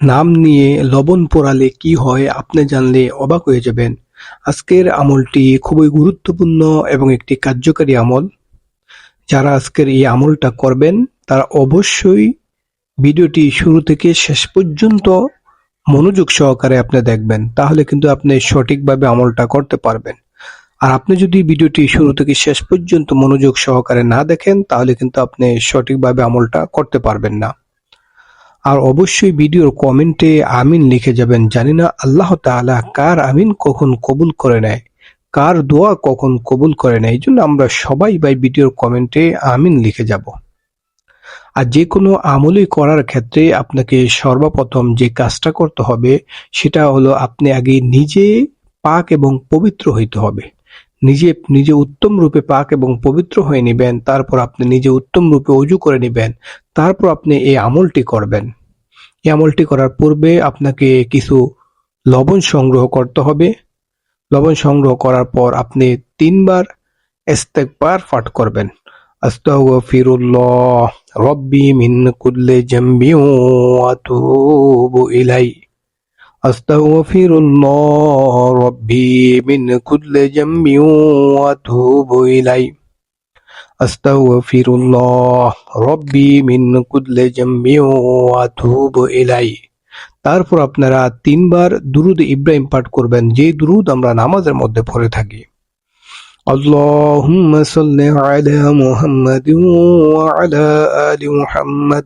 নাম নিয়ে লবণ পোড়ালে কি হয় আপনি জানলে অবাক হয়ে যাবেন। আজকের আমলটি খুবই গুরুত্বপূর্ণ এবং একটি কার্যকারী আমল। যারা আজকের এই আমলটা করবেন, তারা অবশ্যই ভিডিওটি শুরু থেকে শেষ পর্যন্ত মনোযোগ সহকারে আপনি দেখবেন, তাহলে কিন্তু আপনি সঠিকভাবে আমলটা করতে পারবেন। আর আপনি যদি ভিডিওটি শুরু থেকে শেষ পর্যন্ত মনোযোগ সহকারে না দেখেন, তাহলে কিন্তু আপনি সঠিকভাবে আমলটা করতে পারবেন না। আর অবশ্যই ভিডিওর কমেন্টে আমিন লিখে যাবেন। জানি না আল্লাহ তাআলা কার আমিন কখন কবুল করে নেয়, কার দোয়া কখন কবুল করে নেয়, এই জন্য আমরা সবাই ভাই ভিডিওর কমেন্টে আমিন লিখে যাব। আর যে কোনো আমলই করার ক্ষেত্রে আপনাকে সর্বপ্রথম যে কাজটা করতে হবে, সেটা হলো আপনি আগে নিজে পাক এবং পবিত্র হইতে হবে। নিজে নিজে উত্তম রূপে পাক এবং পবিত্র হয়ে নেবেন, তারপর আপনি নিজে উত্তম রূপে অজু করে নেবেন, তারপর আপনি এই আমলটি করবেন। এই আমলটি করার পূর্বে আপনাকে কিছু লবণ সংগ্রহ করতে হবে। লবণ সংগ্রহ করার পর আপনি তিনবার ইস্তেগফার পাঠ করবেন। আস্তাগফিরুল্লাহ, রব্বি মিন কুল্লি জামবি ওয়া আস্তাগফিরুল্লাহ রব্বি মিন কুল্লি জামবি ওয়া আতুবু ইলাই আস্তাগফিরুল্লাহ রব্বি মিন কুল্লি জামবি ওয়া আতুবু ইলাই তারপর আপনারা তিনবার দুরুদ ইব্রাহিম পাঠ করবেন যে দুরুদ আমরা নামাজের মধ্যে পড়ে থাকি اللهم صل على محمد وعلى آل محمد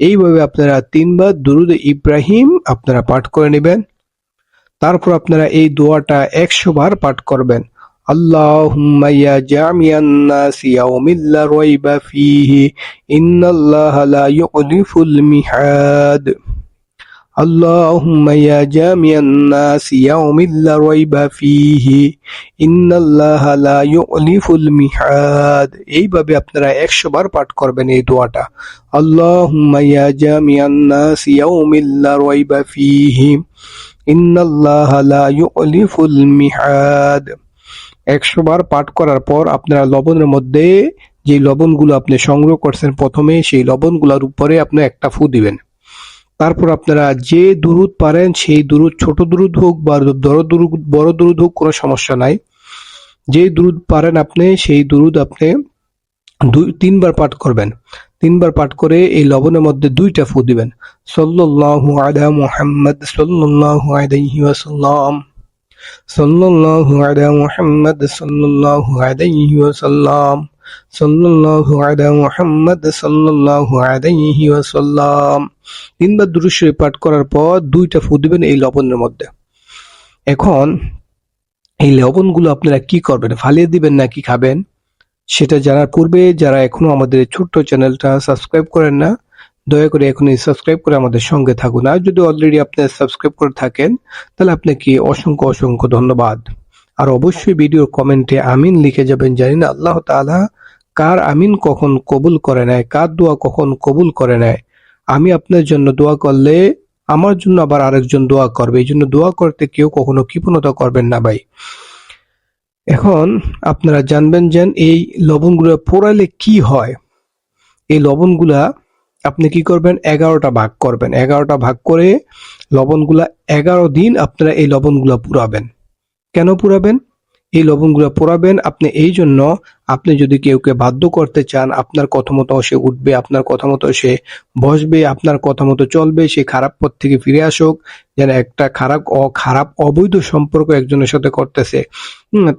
এইভাবে আপনারা তিনবার দুরুদ ইব্রাহিম আপনারা পাঠ করে নেবেন তারপর আপনারা এই দোয়াটা একশো বার পাঠ করবেন اللهم يا جامع الناس يوم لا ريب فيه إن الله لا يخلف الميعاد اللهم يا جامع الناس يوم لا ريب فيه إن الله لا يخلف الميعاد এইভাবে আপনারা 100 বার পাঠ করবেন এই দোয়াটা اللهم يا جامع الناس يوم لا ريب فيه إن الله لا يخلف الميعاد একশো বার পাঠ করার পর আপনারা লবণের মধ্যে যে লবণগুলো আপনি সংগ্রহ করছেন প্রথমে সেই লবণগুলোর উপরে আপনি একটা ফু দিবেন তারপর আপনারা যে দুরুদ পারেন, সেই দুরুদ, ছোট দুরুদ হোক বা বড় বড় দুরুদ হোক, কোনো সমস্যা নাই। যে দুরুদ পারেন আপনি, সেই দুরুদ আপনি দুই, তিনবার পাঠ করবেন। তিনবার পাঠ করে এই লবণের মধ্যে দুইটা ফু দিবেন। সাল্লাল্লাহু আলা মুহাম্মদ, সাল্লাল্লাহু আলাইহি ওয়াসাল্লাম। সাল্লাল্লাহু আলা মুহাম্মদ, সাল্লাল্লাহু আলাইহি ওয়াসাল্লাম। সাল্লাল্লাহু আলা মুহাম্মদ সাল্লাল্লাহু আলাইহি ওয়াসাল্লাম। তিনবার শরীফ পাঠ করার পর দুইটা ফু দিবেন এই লবণের মধ্যে। এখন এই লবণগুলো আপনারা কি করবেন? ফালিয়ে দিবেন নাকি খাবেন? সেটা জানার পূর্বে যারা এখনও আমাদের ছোট্ট চ্যানেলটা সাবস্ক্রাইব করেন না, দয়া করে এখনই সাবস্ক্রাইব করে আমাদের সঙ্গে থাকুন। আর যদি অলরেডি আপনি সাবস্ক্রাইব করে থাকেন, তাহলে আপনাকে অসংখ্য অসংখ্য ধন্যবাদ। আর অবশ্যই ভিডিওর কমেন্টে আমিন লিখে যাবেন। জানি না আল্লাহ তাআলা কার আমিন কখন কবুল করে নেয়, কার দোয়া কখন কবুল করে নেয়। আমি আপনার জন্য দোয়া করলে আমার জন্য আবার আরেকজন দোয়া করবে। এই জন্য দোয়া করতে কেউ কখনো কৃপণতা করবেন না ভাই। এখন আপনারা জানবেন যে এই লবণগুলো পোড়ালে কি হয়। এই লবণগুলা আপনি কি করবেন? এগারোটা ভাগ করবেন। এগারোটা ভাগ করে লবণগুলা এগারো দিন আপনারা এই লবণগুলা পুরাবেন কেন পুরাবেন? এই লবণগুলো পোড়াবেন আপনি এই জন্য আপনি যদি কেউকে বাধ্য করতে চান, আপনার কথা মতো সে উঠবে, আপনার কথা মতো সে বসবে, আপনার কথা মতো চলবে, সে খারাপ পথ থেকে ফিরে আসুক, যেন একটা খারাপ, অ, খারাপ, অবৈধ সম্পর্ক একজনের সাথে করতেছে।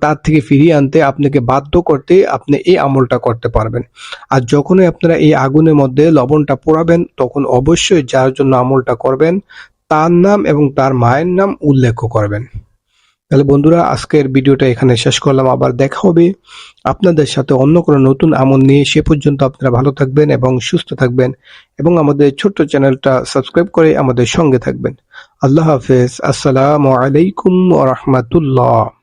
তার থেকে ফিরিয়ে আনতে আপনাকে বাধ্য করতে আপনি এই আমলটা করতে পারবেন। আর যখনই আপনারা এই আগুনের মধ্যে লবণটা পোড়াবেন তখন অবশ্যই যার জন্য আমলটা করবেন, তার নাম এবং তার মায়ের নাম উল্লেখ করবেন। তাহলে বন্ধুরা, আজকের ভিডিওটা এখানে শেষ করলাম। আবার দেখা হবে আপনাদের সাথে অন্য কোনো নতুন আমল নিয়ে। সে পর্যন্ত আপনারা ভালো থাকবেন এবং সুস্থ থাকবেন এবং আমাদের ছোট্ট চ্যানেলটা সাবস্ক্রাইব করে আমাদের সঙ্গে থাকবেন। আল্লাহ হাফেজ। আসসালামু আলাইকুম রহমাতুল্লাহ।